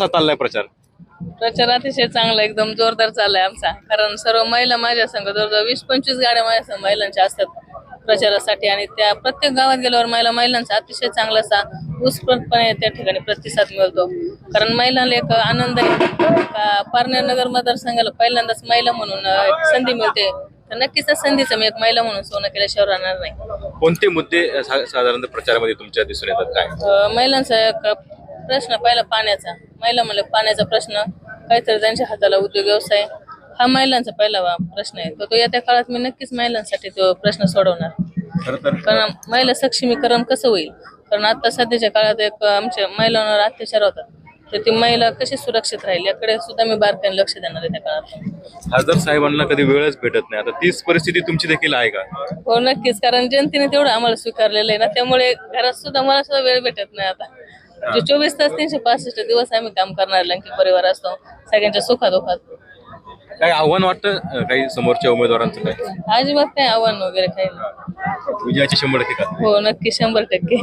कसा चाललाय प्रचार. प्रचार अतिशय चांगला एकदम जोरदार चाललाय आमचा. कारण सर्व महिला माझ्या संघ जवळजवळ वीस पंचवीस गाड्या माझ्या संघ महिलांच्या असतात प्रचारासाठी. आणि त्या प्रत्येक गावात गेल्यावर महिला महिलांचा अतिशय चांगला असा उत्स्फूर्तपणे त्या ठिकाणी प्रतिसाद मिळतो. कारण महिलांना एक आनंद आहे. का पारनेर नगर मतदारसंघाला पहिल्यांदाच महिला म्हणून एक संधी मिळते. तर नक्कीच त्या संधीचं मी एक महिला म्हणून सोनं केल्याशिवाय राहणार नाही. कोणते मुद्दे अ, सा- साधारणतः प्रचारामध्ये तुमच्या दिसून येतात? काय? अं, महिलांचा एक प्रश्न पहिला पाण्याचा. महिला म्हणलं पाण्याचा प्रश्न काहीतरी त्यांच्या हाताला उद्योग व्यवसाय. हा महिलांचा पहिला प्रश्न आहे. तर तो येत्या काळात मी नक्कीच महिलांसाठी तो प्रश्न सोडवणार. कारण महिला सक्षमीकरण कसं होईल? कारण आता सध्याच्या काळात एक आमच्या महिलांवर अत्याचार होतात. तर ती महिला कशी सुरक्षित राहील? याकडे सुद्धा मी बारकाईने लक्ष देणार आहे त्या काळात. खासदार साहेबांना कधी वेळच भेटत नाही. आता तीच परिस्थिती तुमची देखील आहे का? हो नक्कीच. कारण जनतेने तेवढं आम्हाला स्वीकारलेलं आहे ना त्यामुळे घरात सुद्धा मला सुद्धा वेळ भेटत नाही आता. जे चोवीस तास तीनशे पासष्ट दिवस आम्ही काम करणार लंकी परिवार असतो सगळ्यांच्या सुखादुखात. काय आव्हान वाटतं? अ, काही समोरच्या उमेदवारांचं काय अजिबात काही आव्हान वगैरे काही नाही. विजयाची शंभर टक्के हो नक्की शंभर टक्के.